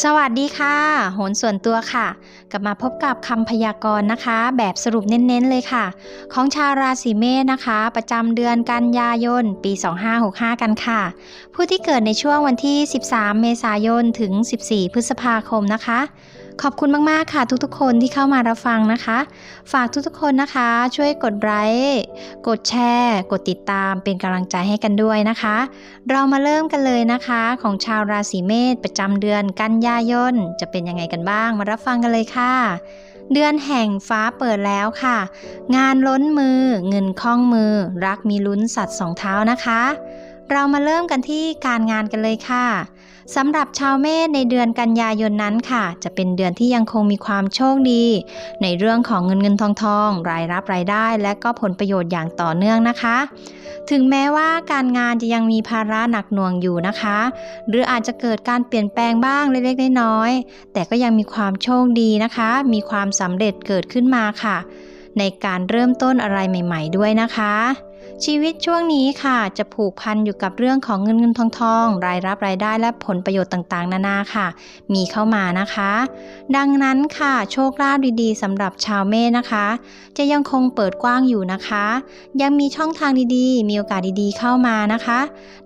สวัสดีค่ะ โหนส่วนตัวค่ะ กลับมาพบกับคำพยากรณ์นะคะ แบบสรุปเน้นๆเลยค่ะ ของชาวราศีเมษนะคะ ประจำเดือนกันยายน ปี 2565 กันค่ะ ผู้ที่เกิดในช่วงวันที่ 13 เมษายน ถึง 14 พฤษภาคมนะคะ ขอบคุณมากๆค่ะทุกๆ คนที่เข้ามารับฟังนะคะ ฝากทุกๆ คนนะคะ ช่วยกดไลค์กดแชร์ กดติดตามเป็นกำลังใจให้กันด้วยนะคะ เรามาเริ่มกันเลยนะคะ ของชาวราศีเมษประจำเดือนกันยายนจะเป็นยังไงกันบ้างมารับฟังกันเลยค่ะเดือนแห่งฟ้าเปิดแล้วค่ะ งานล้นมือ เงินคล่องมือ รักมีลุ้นสัตว์สองเท้านะคะ เรามาเริ่มกันที่การงานกันเลยค่ะ สำหรับชาวเมษในเดือนกันยายนนั้นค่ะ จะเป็นเดือนที่ยังคงมีความโชคดี ในเรื่องของเงินเงินทองทอง รายรับรายได้ และก็ผลประโยชน์อย่างต่อเนื่องนะคะ ถึงแม้ว่าการงานจะยังมีภาระหนักหน่วงอยู่นะคะ หรืออาจจะเกิดการเปลี่ยนแปลงบ้างเล็กๆน้อยๆแต่ก็ยังมีความโชคดีนะคะ มีความสำเร็จเกิดขึ้นมาค่ะ ในการเริ่มต้นอะไรใหม่ ๆ ด้วยนะคะ ชีวิตช่วงนี้ค่ะ จะผูกพันอยู่กับเรื่องของเงินเงินทองทอง รายรับรายได้และผลประโยชน์ต่างๆ นานาค่ะ มีเข้ามานะคะ ดังนั้นค่ะโชคลาภดีๆสำหรับชาวเมษนะคะ จะยังคงเปิดกว้างอยู่นะคะ ยังมีช่องทางดีๆ มีโอกาสดีๆ เข้ามานะคะ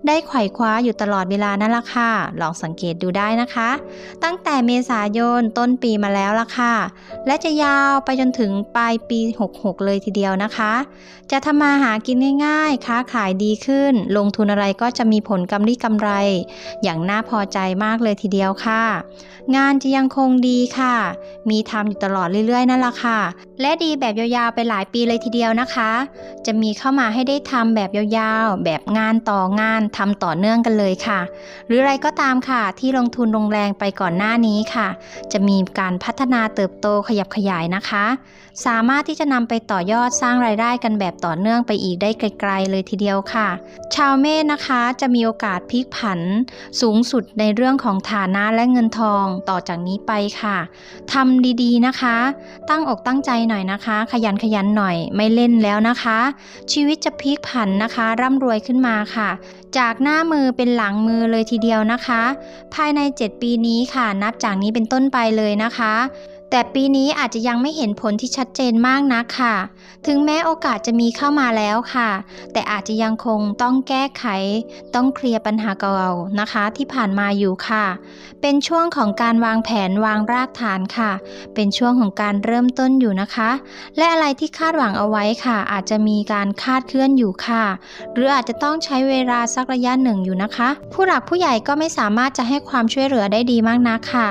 ได้ไขว่คว้าอยู่ตลอดเวลานั่นละค่ะ ลองสังเกตดูได้นะคะ ตั้งแต่เมษายนต้นปีมาแล้วละค่ะ และจะยาวไปจนถึงปลายปี 66 เลยทีเดียวนะคะ จะทำมาหากินง่ายๆ ค้าขายดีขึ้น ลงทุนอะไรก็จะมีผลกำไรกำไร อย่างน่าพอใจมากเลยทีเดียวค่ะ งานจะยังคงดีค่ะ มีทำอยู่ตลอดเรื่อยๆนั่นแหละค่ะ และดีแบบยาวๆไปหลายปีเลยทีเดียวนะคะ จะมีเข้ามาให้ได้ทำแบบยาวๆ แบบงานต่องานทำต่อเนื่องกันเลยค่ะ หรืออะไรก็ตามค่ะ ที่ลงทุนลงแรงไปก่อนหน้านี้ค่ะ จะมีการพัฒนาเติบโตขยับขยายนะคะ สามารถที่จะนำไปต่อยอดสร้างรายได้กันแบบต่อเนื่องไปอีกได้ไกลๆเลยทีเดียวค่ะ ชาวเมษนะคะจะมีโอกาสพลิกผันสูงสุดในเรื่องของฐานะและเงินทองต่อจากนี้ไปค่ะทำดีๆนะคะ ตั้งอกตั้งใจหน่อยนะคะ ขยันขยันหน่อยไม่เล่นแล้วนะคะ ชีวิตจะพลิกผันนะคะ ร่ำรวยขึ้นมาค่ะ จากหน้ามือเป็นหลังมือเลยทีเดียวนะคะ ภายใน 7 ปีนี้ค่ะ นับจากนี้เป็นต้นไปเลยนะคะ แต่ปีนี้อาจจะยังไม่เห็นผลที่ชัดเจนมากนักค่ะ ถึงแม้โอกาสจะมีเข้ามาแล้วค่ะ แต่อาจจะยังคงต้องแก้ไข ต้องเคลียร์ปัญหาเก่านะคะ ที่ผ่านมาอยู่ค่ะ เป็นช่วงของการวางแผนวางรากฐานค่ะ เป็นช่วงของการเริ่มต้นอยู่นะคะ และอะไรที่คาดหวังเอาไว้ค่ะ อาจจะมีการคาดเคลื่อนอยู่ค่ะ หรืออาจจะต้องใช้เวลาสักระยะหนึ่งอยู่นะคะ ผู้หลักผู้ใหญ่ก็ไม่สามารถจะให้ความช่วยเหลือได้ดีมากนักค่ะ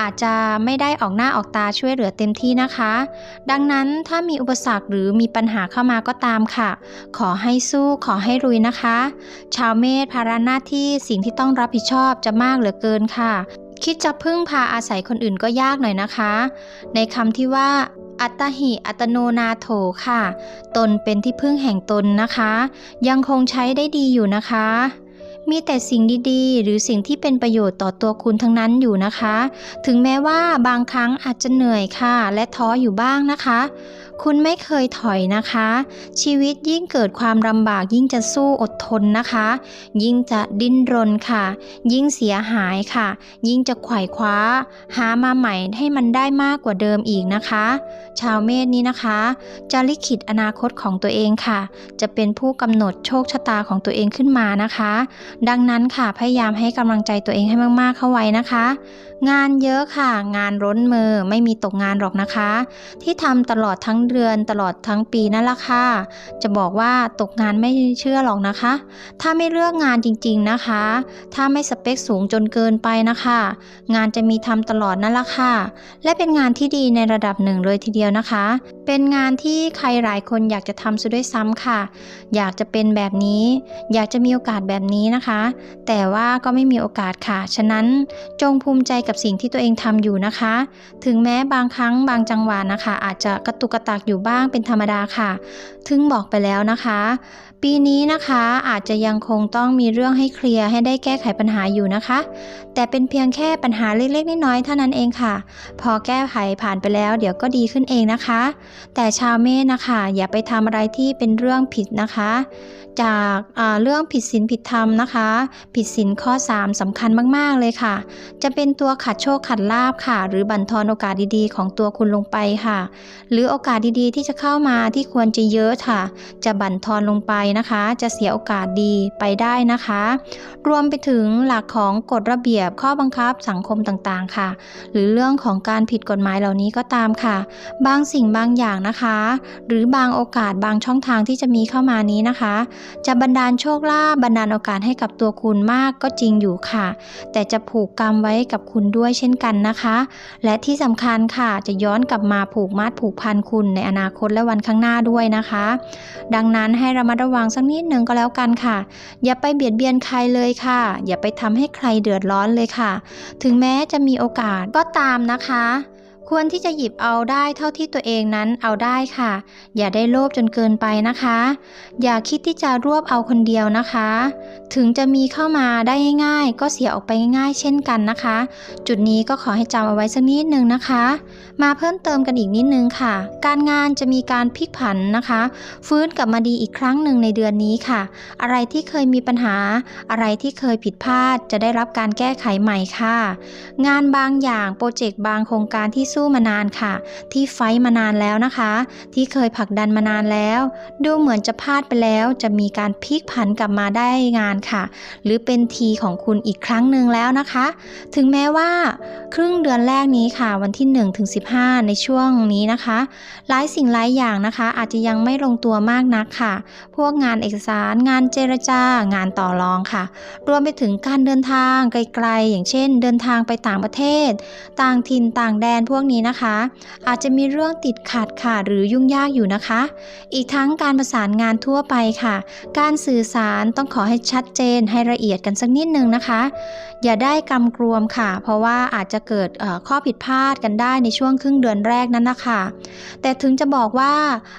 อาจจะไม่ได้ออกหน้าออกตาช่วยเหลือเต็มที่นะคะ ดังนั้นถ้ามีอุปสรรคหรือมีปัญหาเข้ามาก็ตามค่ะ ขอให้สู้ขอให้รุยนะคะ ชาวเมษภาระหน้าที่สิ่งที่ต้องรับผิดชอบจะมากเหลือเกินค่ะ คิดจะพึ่งพาอาศัยคนอื่นก็ยากหน่อยนะคะ ในคำที่ว่าอัตหิอัตโนนาโถค่ะ ตนเป็นที่พึ่งแห่งตนนะคะ ยังคงใช้ได้ดีอยู่นะคะ มีแต่สิ่งดีๆ หรือสิ่งที่เป็นประโยชน์ต่อตัวคุณทั้งนั้นอยู่นะคะ ถึงแม้ว่าบางครั้งอาจจะเหนื่อยค่ะ และท้ออยู่บ้างนะคะ คุณไม่เคยถอยนะคะ ชีวิตยิ่งเกิดความลำบากยิ่งจะสู้อดทนนะคะ ยิ่งจะดิ้นรนค่ะ ยิ่งเสียหายค่ะ ยิ่งจะไขว่คว้า หามาใหม่ให้มันได้มากกว่าเดิมอีกนะคะ ชาวเมษนี้นะคะ จะลิขิตอนาคตของตัวเองค่ะ จะเป็นผู้กำหนดโชคชะตาของตัวเองขึ้นมานะคะดังนั้นค่ะพยายามให้กำลังใจตัวเองให้มากๆเข้าไว้นะคะ งานเยอะค่ะ งานร้นมือไม่มีตกงานหรอกนะคะ ที่ทำตลอดทั้งเดือนตลอดทั้งปีนั่นละค่ะจะบอกว่าตกงานไม่เชื่อหรอกนะคะ ถ้าไม่เลือกงานจริงๆนะคะ ถ้าไม่สเปคสูงจนเกินไปนะคะ งานจะมีทำตลอดนั่นละค่ะ และเป็นงานที่ดีในระดับหนึ่งเลยทีเดียวนะคะ เป็นงานที่ใครหลายคนอยากจะทำซะด้วยซ้ำค่ะ อยากจะเป็นแบบนี้ อยากจะมีโอกาสแบบนี้นะคะแต่ว่าก็ไม่มีโอกาสค่ะ ฉะนั้นจงภูมิใจกับสิ่งที่ตัวเองทำอยู่นะคะ ถึงแม้บางครั้งบางจังหวะนะคะ อาจจะกระตุกกระตากอยู่บ้างเป็นธรรมดาค่ะถึงบอกไปแล้วนะคะ ปีนี้นะคะอาจจะยังคงต้องมีเรื่องให้เคลียร์ให้ได้แก้ไขปัญหาอยู่นะคะ แต่เป็นเพียงแค่ปัญหาเล็กๆน้อยๆเท่านั้นเองค่ะ พอแก้ไขผ่านไปแล้ว เดี๋ยวก็ดีขึ้นเองนะคะ แต่ชาวเมษนะคะ อย่าไปทำอะไรที่เป็นเรื่องผิดนะคะ จากเรื่องผิดศีลผิดธรรมนะคะ ผิดศีลข้อ 3สำคัญมากๆเลยค่ะ จะเป็นตัวขัดโชคขัดลาบค่ะ หรือบั่นทอนโอกาสดีๆ ของตัวคุณลงไปค่ะ หรือโอกาสดีๆ ที่จะเข้ามาที่ควรจะเยอะค่ะ จะบั่นทอนลงไปนะคะ จะเสียโอกาสดีไปได้นะคะ รวมไปถึงหลักของกฎระเบียบข้อบังคับสังคมต่างๆค่ะ หรือเรื่องของการผิดกฎหมายเหล่านี้ก็ตามค่ะ บางสิ่งบางอย่างนะคะ หรือบางโอกาสบางช่องทางที่จะมีเข้ามานี้นะคะ จะบันดาลโชคลาภบันดาลโอกาสให้กับตัวคุณมากก็จริงอยู่ค่ะ แต่จะผูกกรรมไว้กับคุณด้วยเช่นกันนะคะ และที่สำคัญค่ะจะย้อนกลับมาผูกมัดผูกพันคุณในอนาคตและวันข้างหน้าด้วยนะคะ ดังนั้นให้ระมัดระวังสักนิดหนึ่งก็แล้วกันค่ะ อย่าไปเบียดเบียนใครเลยค่ะ อย่าไปทำให้ใครเดือดร้อนเลยค่ะ ถึงแม้จะมีโอกาสก็ตามนะคะ ควรที่จะหยิบเอาได้เท่าที่ตัวเองนั้นเอาได้ค่ะ อย่าได้โลภจนเกินไปนะคะ อย่าคิดที่จะรวบเอาคนเดียวนะคะ ถึงจะมีเข้ามาได้ง่ายๆ ก็เสียออกไปง่ายๆ เช่นกันนะคะ จุดนี้ก็ขอให้จำเอาไว้สักนิดนึงนะคะมาเพิ่มเติมกันอีกนิดนึงค่ะ การงานจะมีการพลิกผันนะคะ ฟื้นกลับมาดีอีกครั้งหนึ่งในเดือนนี้ค่ะ อะไรที่เคยมีปัญหา อะไรที่เคยผิดพลาดจะได้รับการแก้ไขใหม่ค่ะ งานบางอย่างโปรเจกต์บางโครงการที่สู้มานานค่ะ ที่ไฟท์มานานแล้วนะคะ ที่เคยผลักดันมานานแล้ว ดูเหมือนจะพลาดไปแล้ว จะมีการพลิกผันกลับมาได้งานค่ะ หรือเป็นทีของคุณอีกครั้งหนึ่งแล้วนะคะ ถึงแม้ว่า ครึ่งเดือนแรกนี้ค่ะ วันที่1ถึง15ในช่วงนี้นะคะ หลายสิ่งหลายอย่างนะคะ อาจจะยังไม่ลงตัวมากนักค่ะ พวกงานเอกสารงานเจรจา งานต่อรองค่ะ รวมไปถึงการเดินทางไกลๆ อย่างเช่น เดินทางไปต่างประเทศ ต่างถิ่นต่างแดนพวกนี้นะคะ อาจจะมีเรื่องติดขัดค่ะ หรือยุ่งยากอยู่นะคะ อีกทั้งการประสานงานทั่วไปค่ะ การสื่อสารต้องขอให้ชัดเจนให้ละเอียดกันสักนิดนึงนะคะ อย่าได้กำกรวมค่ะ เพราะว่าอาจจะเกิดข้อผิดพลาดกันได้ในช่วงครึ่งเดือนแรกนั้นนะคะ แต่ถึงจะบอกว่า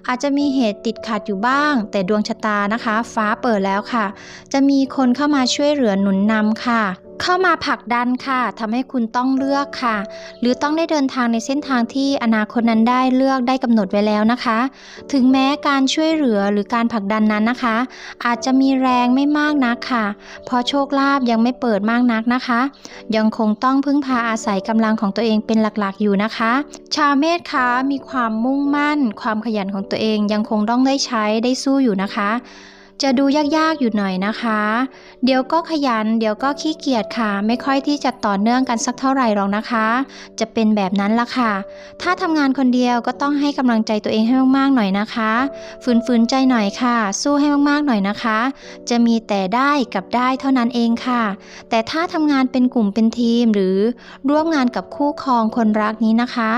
อาจจะมีเหตุติดขัดอยู่บ้าง แต่ดวงชะตานะคะ ฟ้าเปิดแล้วค่ะ จะมีคนเข้ามาช่วยเหลือหนุนนำค่ะ เข้ามาผลักดันค่ะทำให้คุณต้องเลือกค่ะ หรือต้องได้เดินทางในเส้นทางที่อนาคตนั้นได้เลือกได้กำหนดไว้แล้วนะคะ ถึงแม้การช่วยเหลือหรือการผลักดันนั้นนะคะ อาจจะมีแรงไม่มากนักค่ะ เพราะโชคลาภยังไม่เปิดมากนักนะคะ ยังคงต้องพึ่งพาอาศัยกำลังของตัวเองเป็นหลักๆอยู่นะคะ ชาวเมษคะมีความมุ่งมั่น ความขยันของตัวเองยังคงต้องได้ใช้ได้สู้อยู่นะคะ จะดูยากๆอยู่หน่อยนะคะ เดี๋ยวก็ขยัน เดี๋ยวก็ขี้เกียจค่ะ ไม่ค่อยที่จะต่อเนื่องกันสักเท่าไหร่หรอกนะคะ จะเป็นแบบนั้นละค่ะ ถ้าทำงานคนเดียวก็ต้องให้กำลังใจตัวเองให้มากๆหน่อยนะคะ ฝืนๆใจหน่อยค่ะ สู้ให้มากๆหน่อยนะคะ จะมีแต่ได้กับได้เท่านั้นเองค่ะ แต่ถ้าทำงานเป็นกลุ่มเป็นทีมหรือร่วมงานกับคู่ครองคนรักนี้นะคะ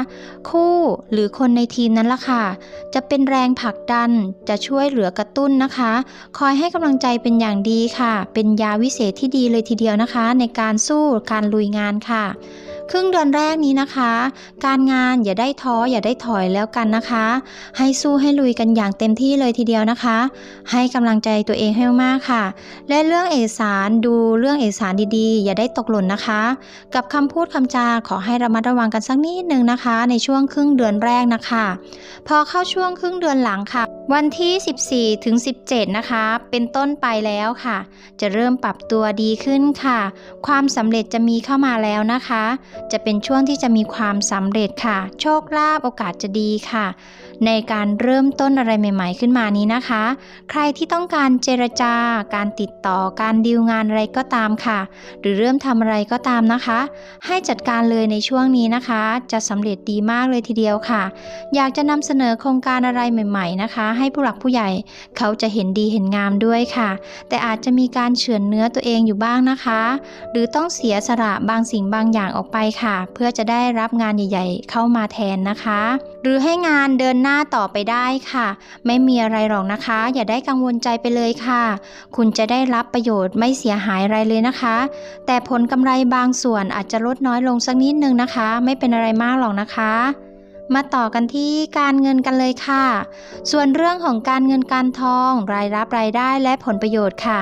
คู่หรือคนในทีมนั้นละค่ะ จะเป็นแรงผลักดันจะช่วยเหลือกระตุ้นนะคะคอยให้กำลังใจเป็นอย่างดีค่ะ เป็นยาวิเศษที่ดีเลยทีเดียวนะคะ ในการสู้การลุยงานค่ะ ครึ่งเดือนแรกนี้นะคะ การงานอย่าได้ท้ออย่าได้ถอยแล้วกันนะคะ ให้สู้ให้ลุยกันอย่างเต็มที่เลยทีเดียวนะคะ ให้กำลังใจตัวเองให้มากๆค่ะ และเรื่องเอกสารดูเรื่องเอกสารดีๆ อย่าได้ตกหล่นนะคะ กับคำพูดคำจาขอให้ระมัดระวังกันสักนิดนึงนะคะ ในช่วงครึ่งเดือนแรกนะคะ พอเข้าช่วงครึ่งเดือนหลังค่ะ วันที่ 14 ถึง 17 นะคะ เป็นต้นไปแล้วค่ะ จะเริ่มปรับตัวดีขึ้นค่ะ ความสำเร็จจะมีเข้ามาแล้วนะคะ จะเป็นช่วงที่จะมีความสำเร็จค่ะ โชคลาภโอกาสจะดีค่ะ ในการเริ่มต้นอะไรใหม่ ๆ ขึ้นมานี้นะคะ ใครที่ต้องการเจรจาการติดต่อการดีลงานอะไรก็ตามค่ะ หรือเริ่มทำอะไรก็ตามนะคะ ให้จัดการเลยในช่วงนี้นะคะ จะสำเร็จดีมากเลยทีเดียวค่ะ อยากจะนำเสนอโครงการอะไรใหม่ ๆ นะคะ ให้ผู้หลักผู้ใหญ่เขาจะเห็นดีเห็นงามด้วยค่ะ แต่อาจจะมีการเฉือนเนื้อตัวเองอยู่บ้างนะคะ หรือต้องเสียสละบางสิ่งบางอย่างออกไปค่ะ เพื่อจะได้รับงานใหญ่ ๆ เข้ามาแทนนะคะ หรือให้งานเดินหน้าต่อไปได้ค่ะ ไม่มีอะไรหรอกนะคะ อย่าได้กังวลใจไปเลยค่ะ คุณจะได้รับประโยชน์ไม่เสียหายอะไรเลยนะคะ แต่ผลกำไรบางส่วนอาจจะลดน้อยลงสักนิดนึงนะคะ ไม่เป็นอะไรมากหรอกนะคะ มาต่อกันที่การเงินกันเลยค่ะ ส่วนเรื่องของการเงินการทอง รายรับรายได้และผลประโยชน์ค่ะ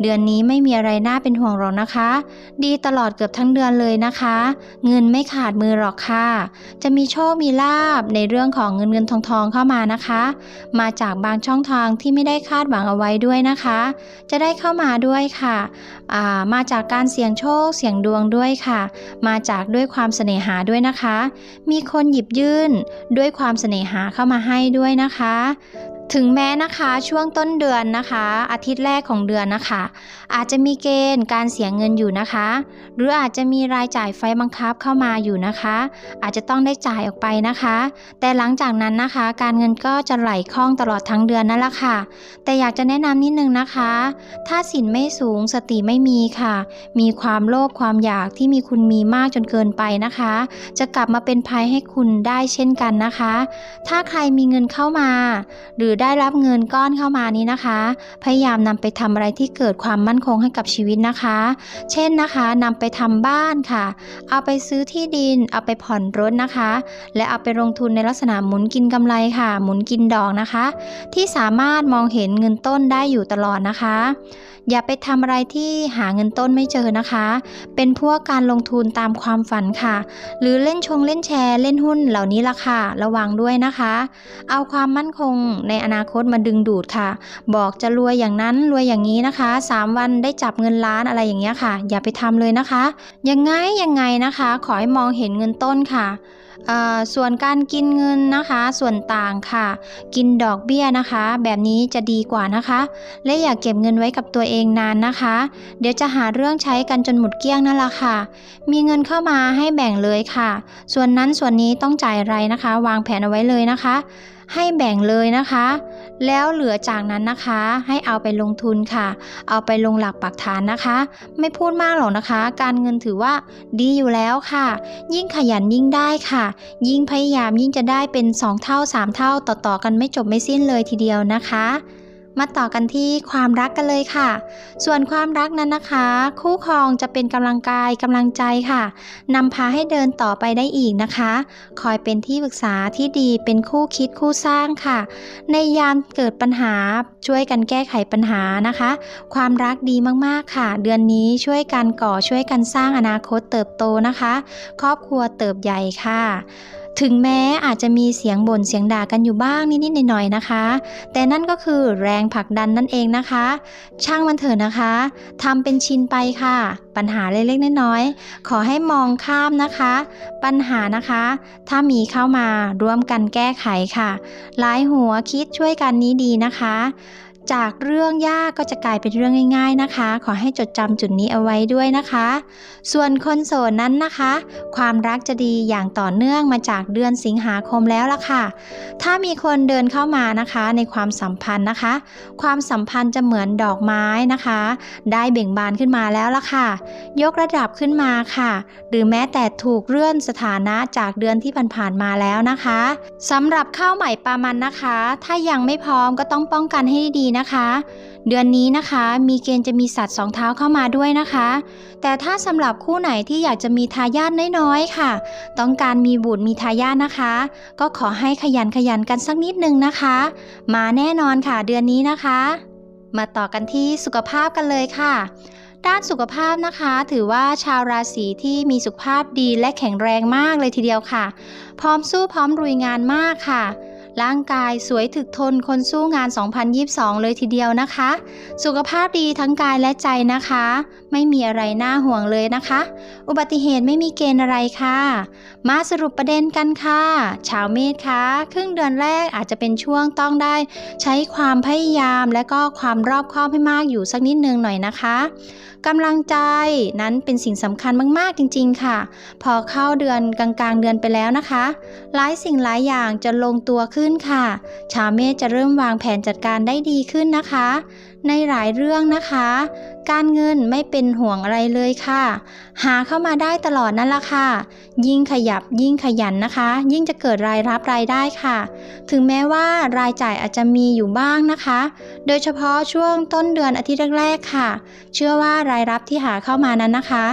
เดือนนี้ไม่มีอะไรน่าเป็นห่วงหรอกนะคะ ดีตลอดเกือบทั้งเดือนเลยนะคะ เงินไม่ขาดมือหรอกค่ะ จะมีโชคมีลาบในเรื่องของเงินเงินทองทองเข้ามานะคะ มาจากบางช่องทางที่ไม่ได้คาดหวังเอาไว้ด้วยนะคะ จะได้เข้ามาด้วยค่ะามาจากการเสี่ยงโชคเสี่ยงดวงด้วยค่ะ มาจากด้วยความเสน่หาด้วยนะคะ มีคนหยิบยื่นด้วยความเสน่หาเข้ามาให้ด้วยนะคะ ถึงแม้นะคะช่วงต้นเดือนนะคะ อาทิตย์แรกของเดือนนะคะ อาจจะมีเกณฑ์การเสียเงินอยู่นะคะ หรืออาจจะมีรายจ่ายไฟบังคับเข้ามาอยู่นะคะ อาจจะต้องได้จ่ายออกไปนะคะ แต่หลังจากนั้นนะคะ การเงินก็จะไหลคล่องตลอดทั้งเดือนนั่นแหละค่ะ แต่อยากจะแนะนำนิดนึงนะคะ ถ้าสินไม่สูงสติไม่มีค่ะ มีความโลภความอยากที่มีคุณมีมากจนเกินไปนะคะ จะกลับมาเป็นภัยให้คุณได้เช่นกันนะคะ ถ้าใครมีเงินเข้ามา หรือได้รับเงินก้อนเข้ามานี้นะคะ พยายามนำไปทำอะไรที่เกิดความมั่นคงให้กับชีวิตนะคะ เช่นนะคะนำไปทำบ้านค่ะ เอาไปซื้อที่ดิน เอาไปผ่อนรถนะคะ และเอาไปลงทุนในลักษณะหมุนกินกำไรค่ะ หมุนกินดอกนะคะ ที่สามารถมองเห็นเงินต้นได้อยู่ตลอดนะคะ อย่าไปทำอะไรที่หาเงินต้นไม่เจอนะคะ เป็นพวกการลงทุนตามความฝันค่ะ หรือเล่นชงเล่นแชร์เล่นหุ้นเหล่านี้ละค่ะ ระวังด้วยนะคะ เอาความมั่นคงในอนาคตมาดึงดูดค่ะ บอกจะรวยอย่างนั้นรวยอย่างนี้นะคะ 3 วันได้จับเงินล้านอะไรอย่างเงี้ยค่ะ อย่าไปทำเลยนะคะ ยังไงยังไงนะคะ ขอให้มองเห็นเงินต้นค่ะส่วนการกินเงินนะคะ ส่วนต่างค่ะ กินดอกเบี้ยนะคะ แบบนี้จะดีกว่านะคะ และอย่าเก็บเงินไว้กับตัวเองนานนะคะ เดี๋ยวจะหาเรื่องใช้กันจนหมดเกลี้ยงนั่นแหละค่ะ มีเงินเข้ามาให้แบ่งเลยค่ะ ส่วนนั้นส่วนนี้ต้องจ่ายอะไรนะคะ วางแผนเอาไว้เลยนะคะ ให้แบ่งเลยนะคะ แล้วเหลือจากนั้นนะคะ ให้เอาไปลงทุนค่ะ เอาไปลงหลักปักฐานนะคะ ไม่พูดมากหรอกนะคะ การเงินถือว่าดีอยู่แล้วค่ะ ยิ่งขยันยิ่งได้ค่ะ ยิ่งพยายามยิ่งจะได้เป็น 2 เท่า 3 เท่าต่อๆกันไม่จบไม่สิ้นเลยทีเดียวนะคะ มาต่อกันที่ความรักกันเลยค่ะ ส่วนความรักนั้นนะคะ คู่ครองจะเป็นกำลังกายกำลังใจค่ะนำพาให้เดินต่อไปได้อีกนะคะ คอยเป็นที่ปรึกษาที่ดีเป็นคู่คิดคู่สร้างค่ะ ในยามเกิดปัญหาช่วยกันแก้ไขปัญหานะคะ ความรักดีมากๆค่ะ เดือนนี้ช่วยกันก่อช่วยกันสร้างอนาคตเติบโตนะคะ ครอบครัวเติบใหญ่ค่ะ ถึงแม้อาจจะมีเสียงบ่นเสียงด่ากันอยู่บ้างนิดๆหน่อยๆนะคะ แต่นั่นก็คือแรงผลักดันนั่นเองนะคะ ช่างมันเถอะนะคะทำเป็นชินไปค่ะ ปัญหาเล็กๆน้อยๆขอให้มองข้ามนะคะ ปัญหานะคะ ถ้ามีเข้ามาร่วมกันแก้ไขค่ะ หลายหัวคิดช่วยกันนี้ดีนะคะ จากเรื่องยากก็จะกลายเป็นเรื่องง่ายๆนะคะ ขอให้จดจำจุดนี้เอาไว้ด้วยนะคะ ส่วนคนโสดนั้นนะคะ ความรักจะดีอย่างต่อเนื่องมาจากเดือนสิงหาคมแล้วล่ะค่ะ ถ้ามีคนเดินเข้ามานะคะในความสัมพันธ์นะคะ ความสัมพันธ์จะเหมือนดอกไม้นะคะ ได้เบ่งบานขึ้นมาแล้วล่ะค่ะ ยกระดับขึ้นมาค่ะ หรือแม้แต่ถูกเลื่อนสถานะจากเดือนที่ผ่านๆมาแล้วนะคะสำหรับข้าวใหม่ปลามันนะคะ ถ้ายังไม่พร้อมก็ต้องป้องกันให้ดีนะคะ เดือนนี้นะคะ มีเกณฑ์จะมีสัตว์สองเท้าเข้ามาด้วยนะคะ แต่ถ้าสำหรับคู่ไหนที่อยากจะมีทายาทน้อยๆค่ะ ต้องการมีบุตรมีทายาทนะคะ ก็ขอให้ขยันขยันกันสักนิดนึงนะคะ มาแน่นอนค่ะเดือนนี้นะคะ มาต่อกันที่สุขภาพกันเลยค่ะด้านสุขภาพนะคะ ถือว่าชาวราศีที่มีสุขภาพดีและแข็งแรงมากเลยทีเดียวค่ะ พร้อมสู้พร้อมรุยงานมากค่ะ ร่างกายสวยถึกทนคนสู้งาน 2022 เลยทีเดียวนะคะ สุขภาพดีทั้งกายและใจนะคะ ไม่มีอะไรน่าห่วงเลยนะคะ อุบัติเหตุไม่มีเกณฑ์อะไรค่ะ มาสรุปประเด็นกันค่ะ ชาวเมษคะครึ่งเดือนแรกอาจจะเป็นช่วงต้องได้ ใช้ความพยายามและก็ความรอบคอบให้มากอยู่สักนิดนึงหน่อยนะคะกำลังใจนั้นเป็นสิ่งสำคัญมากๆจริง ๆ ค่ะ พอเข้าเดือนกลางๆ เดือนไปแล้วนะคะ หลายสิ่งหลายอย่างจะลงตัวขึ้นค่ะ ชาวเมษจะเริ่มวางแผนจัดการได้ดีขึ้นนะคะ ในหลายเรื่องนะคะ การเงินไม่เป็นห่วงอะไรเลยค่ะ หาเข้ามาได้ตลอดนั่นละค่ะ ยิ่งขยับยิ่งขยันนะคะ ยิ่งจะเกิดรายรับรายได้ค่ะ ถึงแม้ว่ารายจ่ายอาจจะมีอยู่บ้างนะคะ โดยเฉพาะช่วงต้นเดือนอาทิตย์แรกๆค่ะ เชื่อว่ารายรับที่หาเข้ามานั้นนะคะ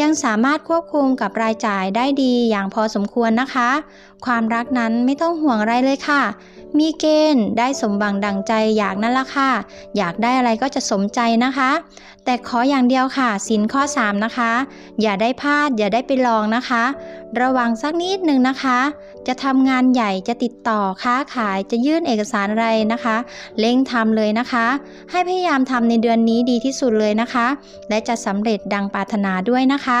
ยังสามารถควบคุมกับรายจ่ายได้ดีอย่างพอสมควรนะคะ ความรักนั้นไม่ต้องห่วงอะไรเลยค่ะ มีเกณฑ์ได้สมบังดังใจอยากนั่นละค่ะ อยากได้อะไรก็จะสมใจนะคะ แต่ขออย่างเดียวค่ะสินข้อ 3 นะคะ อย่าได้พลาดอย่าได้ไปลองนะคะ ระวังสักนิดหนึ่งนะคะ จะทำงานใหญ่จะติดต่อค้าขายจะยื่นเอกสารอะไรนะคะ เร่งทำเลยนะคะ ให้พยายามทำในเดือนนี้ดีที่สุดเลยนะคะ และจะสำเร็จดังปรารถนาด้วยนะคะ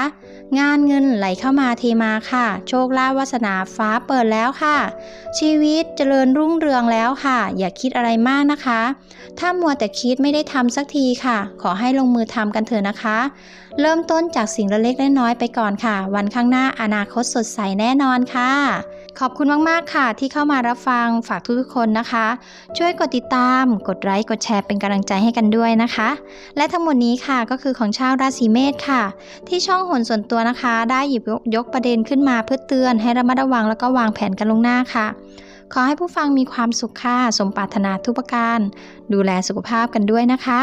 งานเงินไหลเข้ามาเทมาค่ะ โชคลาภวาสนาฟ้าเปิดแล้วค่ะ ชีวิตเจริญรุ่งเรืองแล้วค่ะ อย่าคิดอะไรมากนะคะ ถ้ามัวแต่คิดไม่ได้ทำสักทีค่ะ ขอให้ลงมือทำกันเถอะนะคะ เริ่มต้นจากสิ่งเล็กๆน้อยๆไปก่อนค่ะ วันข้างหน้าอนาคตสดใสแน่นอนค่ะ ขอบคุณมากๆค่ะ ที่เข้ามารับฟังฝากทุกๆคนนะคะ ช่วยกดติดตาม กดไลค์กดแชร์เป็นกำลังใจให้กันด้วยนะคะ และทั้งหมดนี้ค่ะก็คือของชาวราศีเมษค่ะ ที่ช่องหนส่วนตัวนะคะ ได้หยิบยกประเด็นขึ้นมาเพื่อเตือนให้ระมัดระวังแล้วก็วางแผนกันลวงหน้าค่ะ ขอให้ผู้ฟังมีความสุขค่ะสมปรารถนาทุกประการ ดูแลสุขภาพกันด้วยนะคะ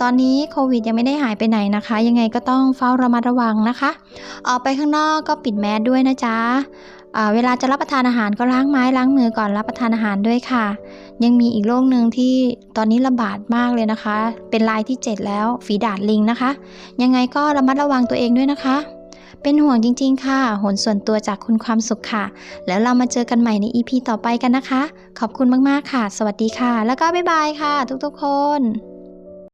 ตอนนี้โควิดยังไม่ได้หายไปไหนนะคะ ยังไงก็ต้องเฝ้าระมัดระวังนะคะ ออกไปข้างนอกก็ปิดแมสด้วยนะจ๊ะเวลาจะรับประทานอาหารก็ล้างไม้ล้างมือก่อนรับประทานอาหารด้วยค่ะ ยังมีอีกโรคหนึ่งที่ตอนนี้ระบาดมากเลยนะคะ เป็นรายที่ 7 แล้วฝีดาดลิงนะคะ ยังไงก็ระมัดระวังตัวเองด้วยนะคะ เป็นห่วงจริง ๆ ค่ะหนส่วนตัวจากคุณความสุขค่ะ แล้วเรามาเจอกันใหม่ใน EP ต่อไปกันนะคะ ขอบคุณมาก ๆ ค่ะ สวัสดีค่ะ แล้วก็บ๊ายบายค่ะ ทุกๆ คน